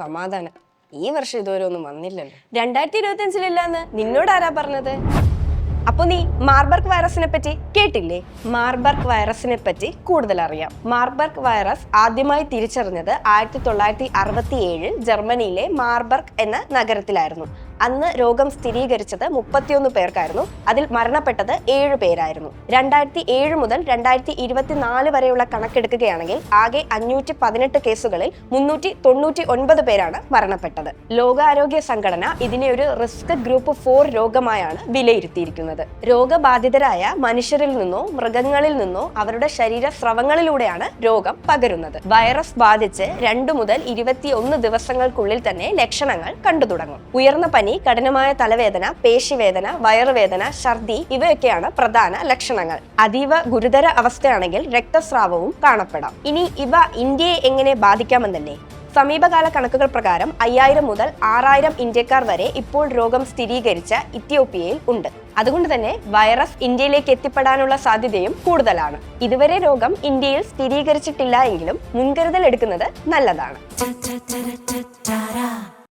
സമാധാനം. ഈ വർഷം ഇതുവരെ ഒന്നും വന്നില്ലല്ലോ. രണ്ടായിരത്തി ഇരുപത്തി അഞ്ചിലില്ലാന്ന് നിന്നോട് ആരാ പറഞ്ഞത്? അപ്പൊ നീ മാർബർഗ് വൈറസിനെ പറ്റി കേട്ടില്ലേ? മാർബർഗ് വൈറസിനെ പറ്റി കൂടുതൽ അറിയാം മാർബർഗ് വൈറസ് ആദ്യമായി തിരിച്ചറിഞ്ഞത് ആയിരത്തി തൊള്ളായിരത്തി അറുപത്തി ഏഴിൽ ജർമ്മനിയിലെ മാർബർഗ് എന്ന നഗരത്തിലായിരുന്നു. അന്ന് രോഗം സ്ഥിരീകരിച്ചത് മുപ്പത്തിയൊന്ന് പേർക്കായിരുന്നു. അതിൽ മരണപ്പെട്ടത് ഏഴ് പേരായിരുന്നു. രണ്ടായിരത്തി ഏഴ് മുതൽ രണ്ടായിരത്തി ഇരുപത്തിനാല് വരെയുള്ള കണക്കെടുക്കുകയാണെങ്കിൽ ആകെ അഞ്ഞൂറ്റി പതിനെട്ട് കേസുകളിൽ മുന്നൂറ്റി തൊണ്ണൂറ്റി ഒൻപത് പേരാണ് മരണപ്പെട്ടത്. ലോകാരോഗ്യ സംഘടന ഇതിനെ ഒരു റിസ്ക് ഗ്രൂപ്പ് ഫോർ രോഗമായാണ് വിലയിരുത്തിയിരിക്കുന്നത്. രോഗബാധിതരായ മനുഷ്യരിൽ നിന്നോ മൃഗങ്ങളിൽ നിന്നോ അവരുടെ ശരീര സ്രവങ്ങളിലൂടെയാണ് രോഗം പകരുന്നത്. വൈറസ് ബാധിച്ച് രണ്ടു മുതൽ ഇരുപത്തിയൊന്ന് ദിവസങ്ങൾക്കുള്ളിൽ തന്നെ ലക്ഷണങ്ങൾ കണ്ടു തുടങ്ങും ഉയർന്ന പനി കഠിനമായ തലവേദന പേശിവേദന വയറുവേദന ഛർദി ഇവയൊക്കെയാണ് പ്രധാന ലക്ഷണങ്ങൾ. അതീവ ഗുരുതര അവസ്ഥയാണെങ്കിൽ രക്തസ്രാവവും കാണപ്പെടാം. ഇനി ഇവ ഇന്ത്യയെ എങ്ങനെ ബാധിക്കാമെന്നല്ലേ? സമീപകാല കണക്കുകൾ പ്രകാരം അയ്യായിരം മുതൽ ആറായിരം ഇന്ത്യക്കാർ വരെ ഇപ്പോൾ രോഗം സ്ഥിരീകരിച്ച ഇത്യോപ്യയിൽ ഉണ്ട്. അതുകൊണ്ട് തന്നെ വൈറസ് ഇന്ത്യയിലേക്ക് എത്തിപ്പെടാനുള്ള സാധ്യതയും കൂടുതലാണ്. ഇതുവരെ രോഗം ഇന്ത്യയിൽ സ്ഥിരീകരിച്ചിട്ടില്ല എങ്കിലും മുൻകരുതൽ എടുക്കുന്നത് നല്ലതാണ്.